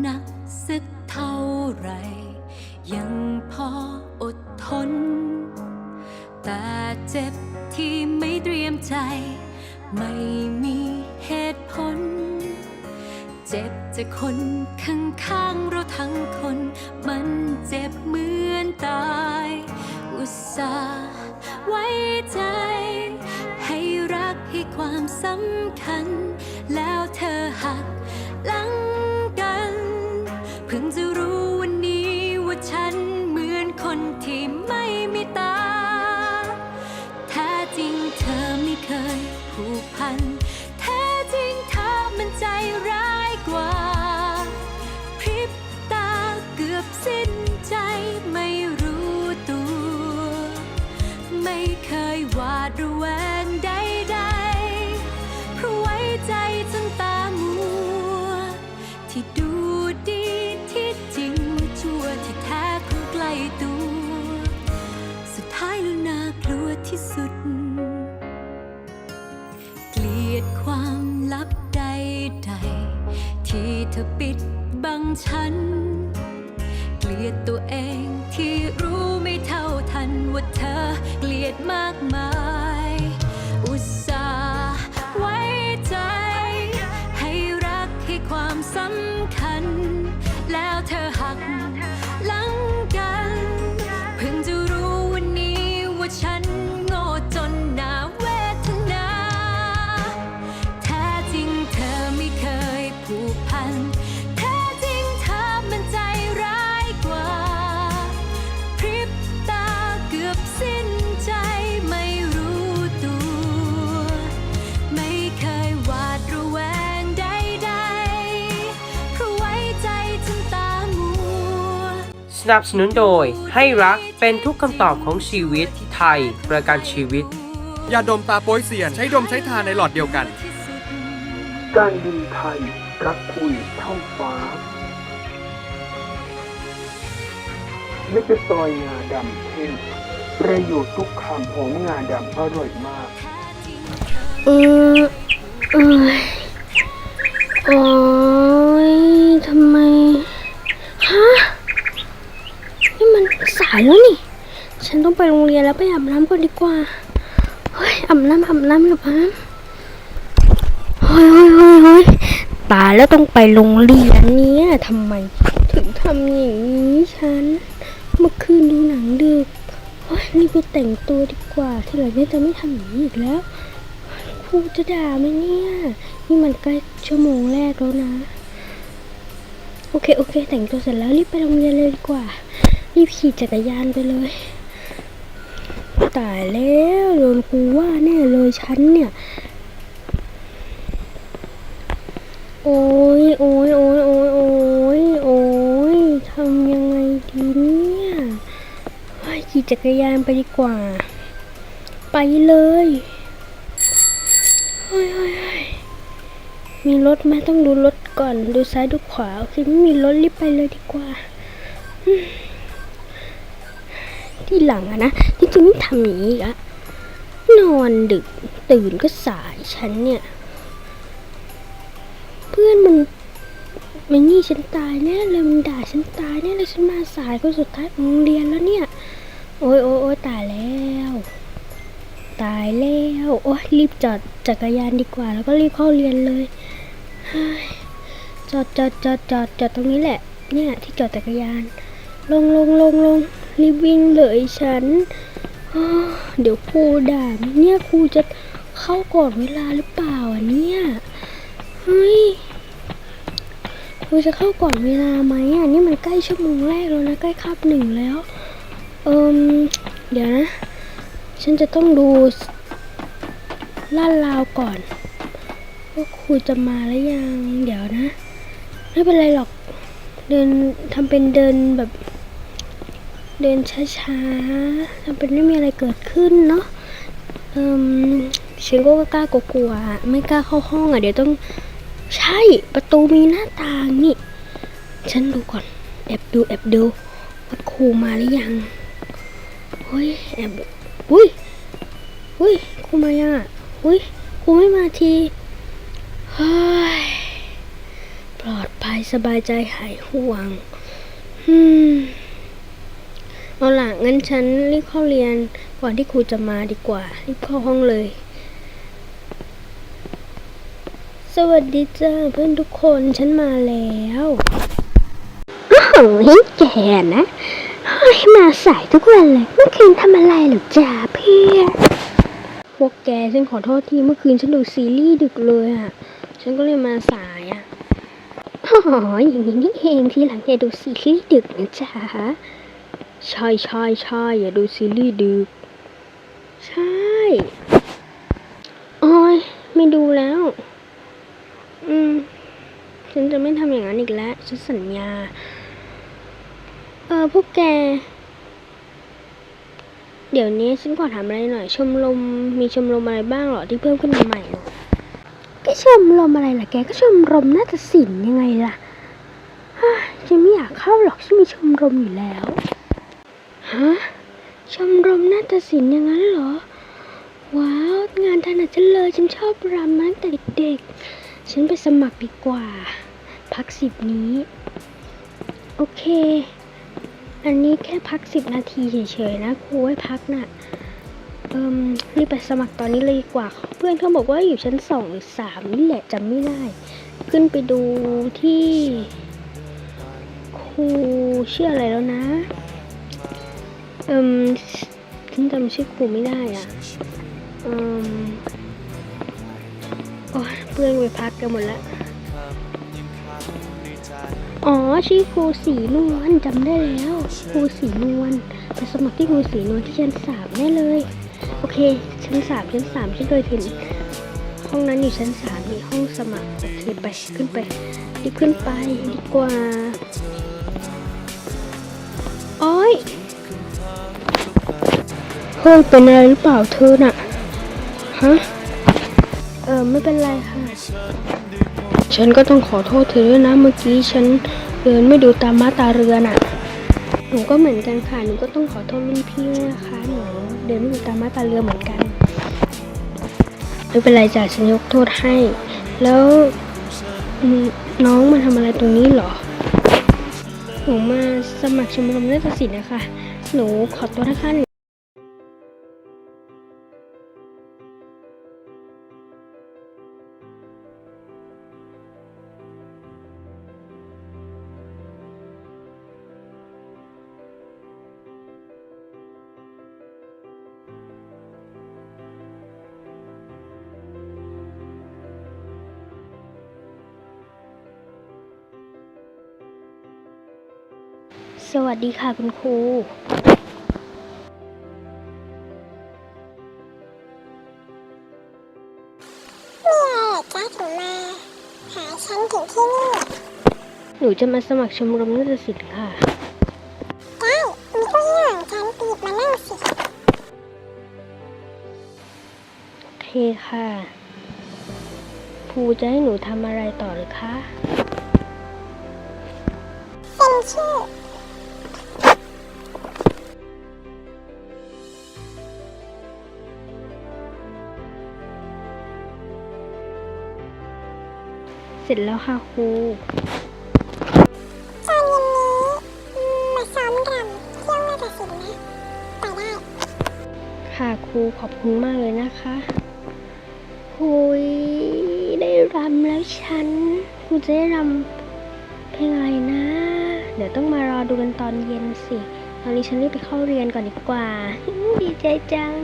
หนักสักเท่าไร ยังพออดทน แต่เจ็บที่ไม่เตรียมใจ ไม่มีเหตุผล เจ็บจากคนข้างๆเราทั้งคน มันเจ็บเหมือนตาย อุตส่าห์ไว้ใจ ให้รักให้ความสำคัญแล้ว อปิดบังฉัน เกลียดตัวเองที่รู้ไม่เท่าทันว่าเธอเกลียดมากมาย สนับสนุนโดย ให้รักเป็นทุกคำตอบของชีวิตไทย ประกันชีวิต ยาดมตาโป้ยเซียน ใช้ดมใช้ทาในหลอดเดียวกัน การบินไทยรักคุยเท่าฟ้าเล็กซอยงาดำเท่งประโยชน์ทุกคำของงาดำอร่อยมาก เออเอยโอ้ยทำไม ฮะ นี่มันสาย แล้วนี่ ฉันต้องไปโรงเรียนแล้วไปอาบน้ำก่อนดีกว่า เฮ้ยอาบน้ำอาบน้ำอาบน้ำเฮ้ยเฮ้ยเฮ้ยเฮ้ยตายแล้วต้องไปโรงเรียนเนี่ยทำไม ถึงทำอย่างนี้ฉัน เมื่อคืนดูหนังดึกเฮ้ยรีบไปแต่งตัวดีกว่าที่หลังนี้จะไม่ทำอย่างนี้อีกแล้วครูจะด่าไหมเนี่ย นี่มันใกล้ชั่วโมงแรกแล้วนะ โอเค โอเค แต่งตัวเสร็จแล้วรีบไปโรงเรียนเลยดีกว่า รีบขี่จักรยานไปเลย ตายแล้วโดนคูว่าแน่เลยฉันเนี่ย โอ้ยโอ้ยโอ้ยโอ้ยโอ้ยโอ้ยทำยังไงดีเนี่ยขี่จักรยานไปดีกว่า ไปเลยเฮ้ยเฮ้ยมีรถไหมต้องดูรถก่อน ดูซ้ายดูขวาโอเคไม่มีรถรีบไปเลยดีกว่า ที่หลังอะนะที่จะไม่ทำอย่างนี้อีกะนอนดึกตื่นก็สายฉันเนี่ย เพื่อนมันมันนี่ฉันตายแน่เลยมันด่าฉันตายแน่เลยฉันมาสายก็สุดท้ายของโรงเรียนแล้วเนี่ย โอ้ยโอ้ยโอ้ยตายแล้ว ตายแล้วโอ้ยรีบจอดจักรยานดีกว่า แล้วก็รีบเข้าเรียนเลยเฮ้ยจอดจอดจอดจอดจอดตรงนี้แหละ เนี่ยที่จอดจักรยาน ลงลงลงลง รีบวิ่งเลยฉัน เดี๋ยวครูด่าเนี่ยครูจะเข้าก่อนเวลาหรือเปล่าอะเนี่ยเฮ้ยครูจะเข้าก่อนเวลาไหมอะนี่มันใกล้ชั่วโมงแรกแล้วนะใกล้คาบหนึ่งแล้ว เอิมเดี๋ยวนะ ฉันจะต้องดูลาดราวก่อนว่าครูจะมาแล้วยัง เดี๋ยวนะ ไม่เป็นไรหรอก เดินทำเป็นเดินแบบ เดินช้าๆทำเป็นไม่มีอะไรเกิดขึ้นเนาะเอิมฉันก็กล้ากลัวๆไม่กล้าเข้าห้องอะเดี๋ยวต้องใช่ประตูมีหน้าต่างนี่ ฉันดูก่อนแอบดูแอบดูว่าครูมาหรือยังเฮ้ยแอบอุ้ยอุ้ยครูมายังอะอุ้ยครูไม่มาทีเฮ้ยปลอดภัยสบายใจหายห่วง อืม เอาล่ะงั้นฉันรีบเข้าเรียนก่อนที่ครูจะมาดีกว่า รีบเข้าห้องเลย สวัสดีจ้าเพื่อนทุกคนฉันมาแล้วโอ้โหแกนะเฮ้ยมาสายทุกวันเลยเมื่อคืนทำอะไรหรอจ้าเพื่อนพวกแกฉันขอโทษทีเมื่อคืนฉันดูซีรีส์ดึกเลยอะ ฉันก็เลยมาสายอะอ๋ออย่างนี้นี่เองทีหลังอย่าดูซีรีส์ดึกนะจ๊ะ ใช่ใช่ใช่อย่าดูซีรีส์ดึก ใช่โอ้ยไม่ดูแล้ว อืม ฉันจะไม่ทำอย่างนั้นอีกแล้ว ฉันสัญญา เออ พวกแก เดี๋ยวนี้ฉันขอถามอะไรหน่อย ชมรมมีชมรมอะไรบ้างหรอที่เพิ่มขึ้นมาใหม่นะก็ชมรมอะไรล่ะแก ก็ชมรมน่าฏศิลป์ยังไงล่ะฮ่าฉันไม่อยากเข้าหรอกฉันมีชมรมอยู่แล้ว ฮะชมรมนาฏศิลป์อย่างนั้นเหรอ ว้าว งานถนัดฉันเลย ฉันชอบรำมาตั้งแต่เด็กๆ ฉันไปสมัครดีกว่า พักสิบนี้ โอเค อันนี้แค่พักสิบนาทีเฉยๆนะครูให้พักน่ะ เอิมรีบไปสมัครตอนนี้เลยดีกว่า เพื่อนเขาบอกว่าอยู่ชั้นสองหรือสามนี่แหละจำไม่ได้ ขึ้นไปดูที่ครูชื่ออะไรแล้วนะ อิมฉันจำชื่อครูไม่ได้อะอิมโอ้เพื่อนไปพักกันหมดล้วอ๋อชื่อครูสีนวลจำได้แล้วครูสีนวลไปสมัครที่ครูสีนวลที่ชั้นสามแน่เลย โอเคชั้นสามชั้นสามฉันเคยเห็นห้องนั้นอยู่ชั้นสามมีห้องสมัครโอเคไปขึ้นไปรีบขึ้นไปดีกว่า เฮ้ยเป็นอะไรหรือเปล่าเธอน่ะ ฮะ เออไม่เป็นไรค่ะ ฉันก็ต้องขอโทษเธอด้วยนะเมื่อกี้ฉันเดินไม่ดูตามมาตาเรือน่ะ หนูก็เหมือนกันค่ะ หนูก็ต้องขอโทษรุ่นพี่ด้วยนะคะ หนูเดินไม่ดูตามมาตาเรือเหมือนกัน ไม่เป็นไรจ้ะฉันยกโทษให้ แล้วน้องมาทำอะไรตรงนี้เหรอ หนูมาสมัครชมรมนาฏศิลป์นะคะ หนูขอตัวนะคะ สวัสดีค่ะคุณครูมีอะไรเหรอจ้าถึงมา หาฉันถึงที่นี่หนูจะมาสมัครชมรมนาฏศิลป์ค่ะ ได้มีเก้าอี้หลังฉันปีบมานั่งสิโอเคค่ะ ครูจะให้หนูทำอะไรต่อหรือคะ เป็นชื่อ ร็จแล้วค่ะครูตอนเย็นนี้อืมมาซ้อมรำเที่ยวนาฏศิลป์นะ ไปได้ ค่ะครูขอบคุณมากเลยนะคะคุยได้รำแล้วฉันครูจะได้รำเพลงอะไรนะ เดี๋ยวต้องมารอดูกันตอนเย็นสิ ตอนนี้ฉันรีบไปเข้าเรียนก่อนดีกว่า ดีใจจัง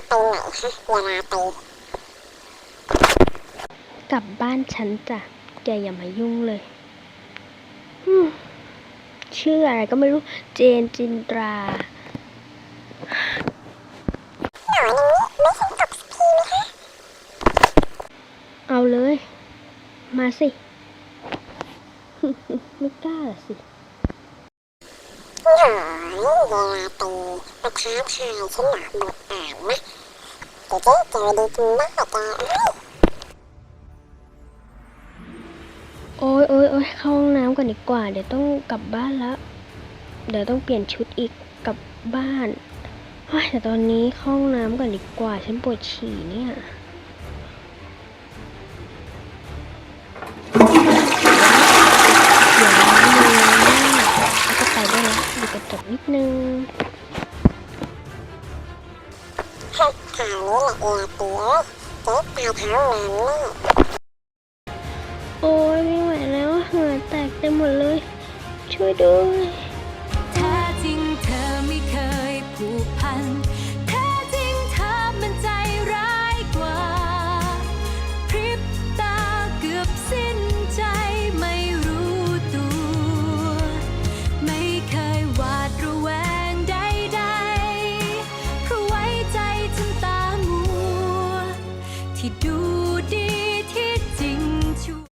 จะไปไหนฮะเวลาตีกลับบ้านฉันจ้ะแกอย่ามายุ่งเลยชื่ออะไรก็ไม่รู้ เจนจินตราหน่อยนี้ไม่ฉันตกสักทีไหมคะ เอาเลย มาสิ ไม่กล้าสิ หน่อยเวาตีมาท้าทายฉันหนาบอ่านนะเดี๋ยวเจ๊เจอดีจริงมากแกเอ้ยโอ้ยโอ้ยโอ้ยเข้าห้องน้ำก่อนดีกว่า เดี๋ยวต้องกลับบ้านแล้วเดี๋ยวต้องเปลี่ยนชุดอีกกลับบ้านแต่ตอนนี้เข้าห้องน้ำก่อนดีกว่า ฉันปวดฉี่เนี่ย เอ้ยเจ๊ตาทั้งงานแน่โอ้ยไม่ไหวแล้วเหงื่อแตกเต็มหมดเลย ช่วยด้วย